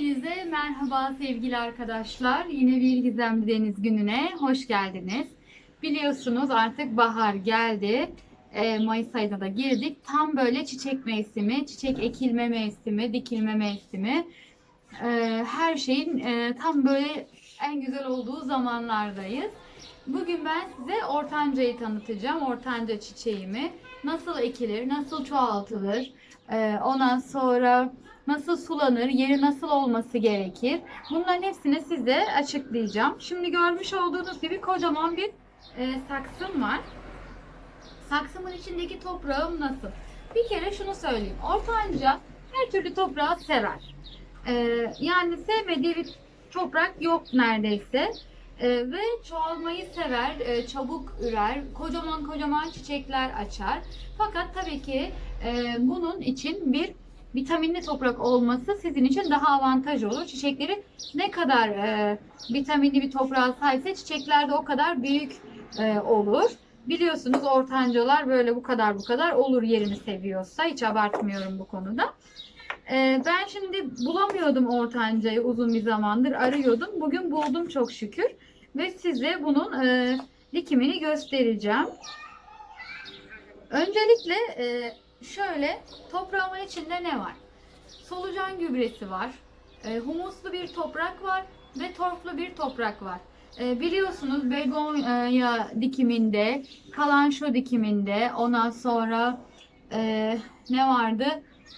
Hepinize merhaba sevgili arkadaşlar. Yine bir Gizemli Deniz gününe hoş geldiniz. Biliyorsunuz artık bahar geldi. Ee, Mayıs ayına da girdik. Tam böyle çiçek mevsimi, çiçek ekilme mevsimi, dikilme mevsimi. Ee, her şeyin e, tam böyle en güzel olduğu zamanlardayız. Bugün ben size ortancayı tanıtacağım. Ortanca çiçeğimi. Nasıl ekilir, nasıl çoğaltılır, ee, ondan sonra nasıl sulanır, yeri nasıl olması gerekir. Bunların hepsini size açıklayacağım. Şimdi görmüş olduğunuz gibi kocaman bir e, saksım var. Saksımın içindeki toprağım nasıl? Bir kere şunu söyleyeyim. Ortanca her türlü toprağı sever. Ee, yani sevmediği bir toprak yok neredeyse. Ee, ve çoğalmayı sever, e, çabuk ürer, kocaman kocaman çiçekler açar. Fakat tabii ki e, bunun için bir vitaminli toprak olması sizin için daha avantaj olur. Çiçekleri ne kadar e, vitaminli bir toprağa sahipse çiçekler de o kadar büyük e, olur. Biliyorsunuz ortancalar böyle bu kadar bu kadar olur yerini seviyorsa. Hiç abartmıyorum bu konuda. E, ben şimdi bulamıyordum ortancayı uzun bir zamandır arıyordum. Bugün buldum çok şükür. Ve size bunun e, dikimini göstereceğim. Öncelikle e, şöyle toprağımın içinde ne var? Solucan gübresi var. e, humuslu bir toprak var ve torflu bir toprak var. E, biliyorsunuz begonya dikiminde, kalanço dikiminde, ondan sonra e, ne vardı?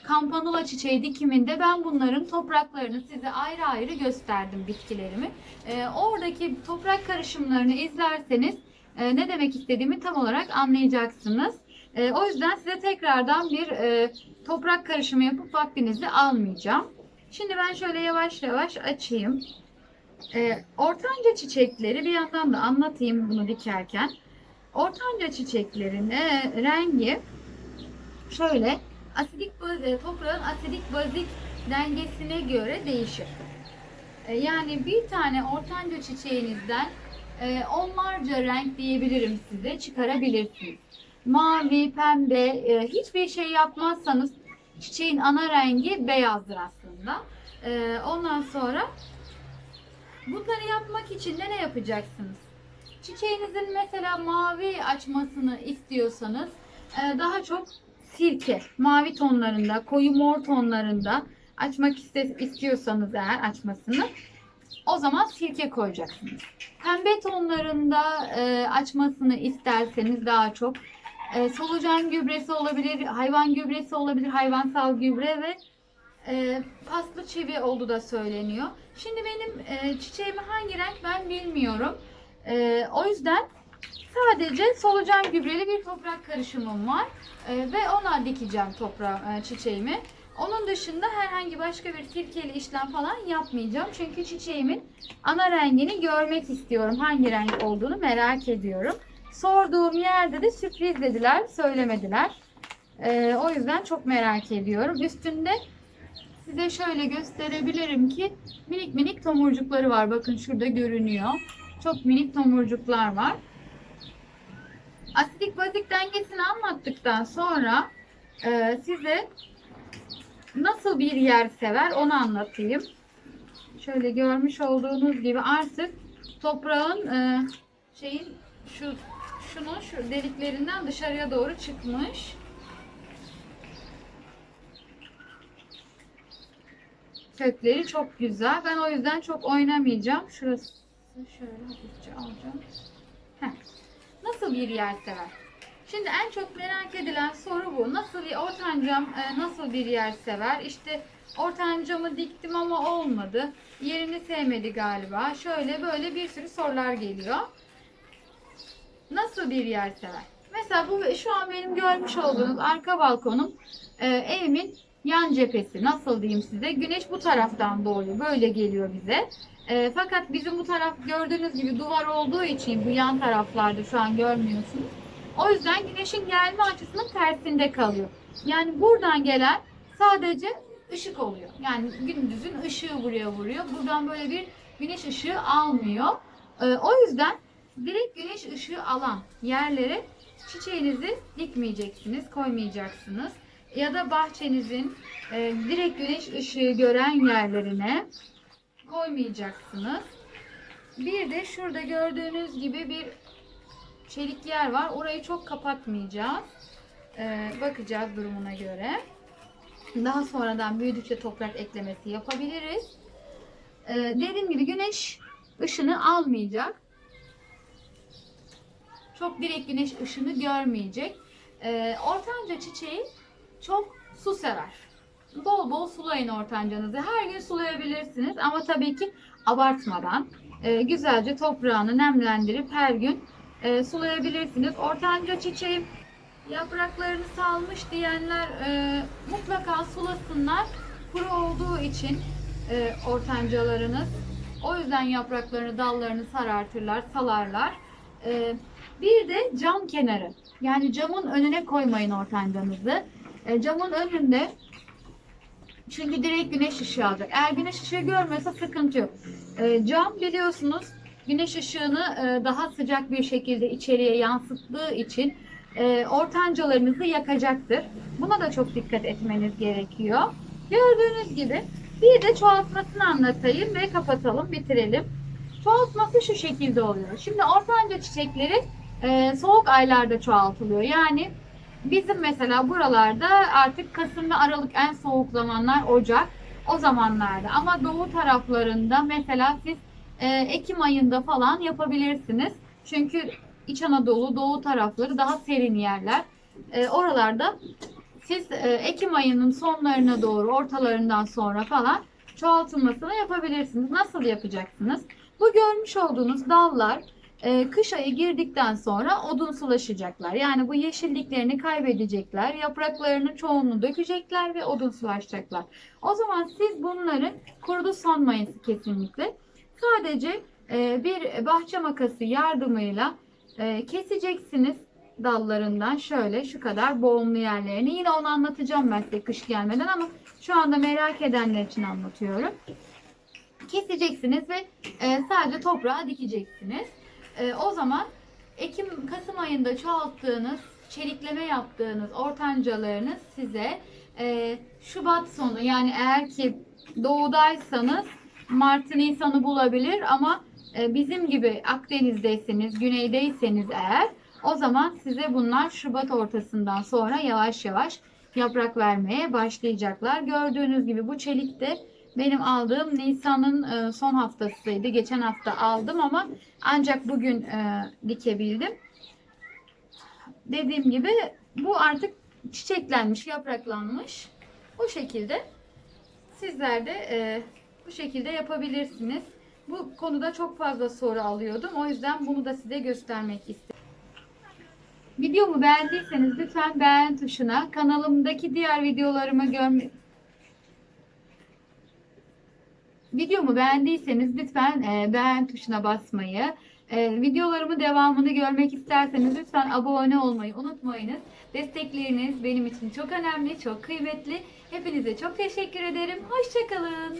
Kampanula çiçeği dikiminde ben bunların topraklarını size ayrı ayrı gösterdim bitkilerimi. E, oradaki toprak karışımlarını izlerseniz e, ne demek istediğimi tam olarak anlayacaksınız. E, o yüzden size tekrardan bir e, toprak karışımı yapıp vaktinizi almayacağım. Şimdi ben şöyle yavaş yavaş açayım. E, ortanca çiçekleri bir yandan da anlatayım bunu dikerken. Ortanca çiçeklerin e, rengi şöyle asidik e, toprağın asidik bazik dengesine göre değişir. E, yani bir tane ortanca çiçeğinizden e, onlarca renk diyebilirim size çıkarabilirsiniz mavi, pembe e, hiçbir şey yapmazsanız çiçeğin ana rengi beyazdır aslında. E, ondan sonra bunları yapmak için de ne yapacaksınız? Çiçeğinizin mesela mavi açmasını istiyorsanız e, daha çok sirke, mavi tonlarında, koyu mor tonlarında açmak istiyorsanız eğer açmasını o zaman sirke koyacaksınız. Pembe tonlarında e, açmasını isterseniz daha çok e, solucan gübresi olabilir, hayvan gübresi olabilir, hayvansal gübre ve e, paslı çivi olduğu da söyleniyor. Şimdi benim e, çiçeğimi hangi renk ben bilmiyorum. E, o yüzden sadece solucan gübreli bir toprak karışımım var E, ve ona dikeceğim toprağı e, çiçeğimi. Onun dışında herhangi başka bir sirkeli işlem falan yapmayacağım. Çünkü çiçeğimin ana rengini görmek istiyorum. Hangi renk olduğunu merak ediyorum. Sorduğum yerde de sürpriz dediler, söylemediler. Ee, o yüzden çok merak ediyorum. Üstünde size şöyle gösterebilirim ki minik minik tomurcukları var. Bakın şurada görünüyor. Çok minik tomurcuklar var. Asidik bazik dengesini anlattıktan sonra e, size nasıl bir yer sever onu anlatayım. Şöyle görmüş olduğunuz gibi artık toprağın e, şeyin şu şunun şu deliklerinden dışarıya doğru çıkmış. Kökleri çok güzel. Ben o yüzden çok oynamayacağım. Şurası şöyle hafifçe alacağım. Heh. Nasıl bir yer sever? Şimdi en çok merak edilen soru bu. Nasıl bir ortancam e, nasıl bir yer sever? İşte ortancamı diktim ama olmadı. Yerini sevmedi galiba. Şöyle böyle bir sürü sorular geliyor. Nasıl bir yer sever? Mesela bu şu an benim görmüş olduğunuz arka balkonum e, evimin yan cephesi. Nasıl diyeyim size? Güneş bu taraftan doğuyor. Böyle geliyor bize. E, fakat bizim bu taraf gördüğünüz gibi duvar olduğu için bu yan taraflarda şu an görmüyorsunuz. O yüzden güneşin gelme açısının tersinde kalıyor. Yani buradan gelen sadece ışık oluyor. Yani gündüzün ışığı buraya vuruyor. Buradan böyle bir güneş ışığı almıyor. E, o yüzden direkt güneş ışığı alan yerlere çiçeğinizi dikmeyeceksiniz, koymayacaksınız. ya da bahçenizin e, direkt güneş ışığı gören yerlerine koymayacaksınız. Bir de şurada gördüğünüz gibi bir çelik yer var. Orayı çok kapatmayacağız. Ee, bakacağız durumuna göre. Daha sonradan büyüdükçe toprak eklemesi yapabiliriz. Ee, dediğim gibi güneş ışını almayacak. Çok direkt güneş ışını görmeyecek. Ee, ortanca çiçeği çok su sever. Bol bol sulayın ortancanızı. Her gün sulayabilirsiniz ama tabii ki abartmadan. Ee, güzelce toprağını nemlendirip her gün e, sulayabilirsiniz. Ortanca çiçeğim yapraklarını salmış diyenler e, mutlaka sulasınlar. Kuru olduğu için e, ortancalarınız. O yüzden yapraklarını, dallarını sarartırlar, salarlar. E, bir de cam kenarı. Yani camın önüne koymayın ortancanızı. E, camın önünde çünkü direkt güneş ışığı alacak. Eğer güneş ışığı görmüyorsa sıkıntı yok. E, cam biliyorsunuz güneş ışığını e, daha sıcak bir şekilde içeriye yansıttığı için e, ortancalarınızı yakacaktır. Buna da çok dikkat etmeniz gerekiyor. Gördüğünüz gibi bir de çoğaltmasını anlatayım ve kapatalım, bitirelim. Çoğaltması şu şekilde oluyor. Şimdi ortanca çiçekleri e, soğuk aylarda çoğaltılıyor. Yani bizim mesela buralarda artık Kasım ve Aralık en soğuk zamanlar Ocak. O zamanlarda ama doğu taraflarında mesela siz e, Ekim ayında falan yapabilirsiniz. Çünkü İç Anadolu, doğu tarafları daha serin yerler. E, oralarda siz e, Ekim ayının sonlarına doğru, ortalarından sonra falan çoğaltılmasını yapabilirsiniz. Nasıl yapacaksınız? Bu görmüş olduğunuz dallar e, kış ayı girdikten sonra odunsulaşacaklar. Yani bu yeşilliklerini kaybedecekler. Yapraklarının çoğunu dökecekler ve odunsulaşacaklar. O zaman siz bunları kurudu sanmayın kesinlikle. Sadece e, bir bahçe makası yardımıyla e, keseceksiniz dallarından şöyle şu kadar boğumlu yerlerini. Yine onu anlatacağım ben size kış gelmeden ama şu anda merak edenler için anlatıyorum. Keseceksiniz ve e, sadece toprağa dikeceksiniz. E, o zaman Ekim Kasım ayında çoğalttığınız, çelikleme yaptığınız ortancalarınız size e, Şubat sonu yani eğer ki doğudaysanız Mart Nisan'ı bulabilir ama e, bizim gibi Akdeniz'deyseniz, güneydeyseniz eğer o zaman size bunlar Şubat ortasından sonra yavaş yavaş yaprak vermeye başlayacaklar. Gördüğünüz gibi bu çelik de benim aldığım Nisan'ın e, son haftasıydı. Geçen hafta aldım ama ancak bugün e, dikebildim. Dediğim gibi bu artık çiçeklenmiş, yapraklanmış. Bu şekilde sizler de e, bu şekilde yapabilirsiniz. Bu konuda çok fazla soru alıyordum. O yüzden bunu da size göstermek istedim. Videomu beğendiyseniz lütfen beğen tuşuna, kanalımdaki diğer videolarımı görme Videomu beğendiyseniz lütfen e, beğen tuşuna basmayı, e, videolarımın devamını görmek isterseniz lütfen abone olmayı unutmayınız. Destekleriniz benim için çok önemli, çok kıymetli. Hepinize çok teşekkür ederim. Hoşçakalın.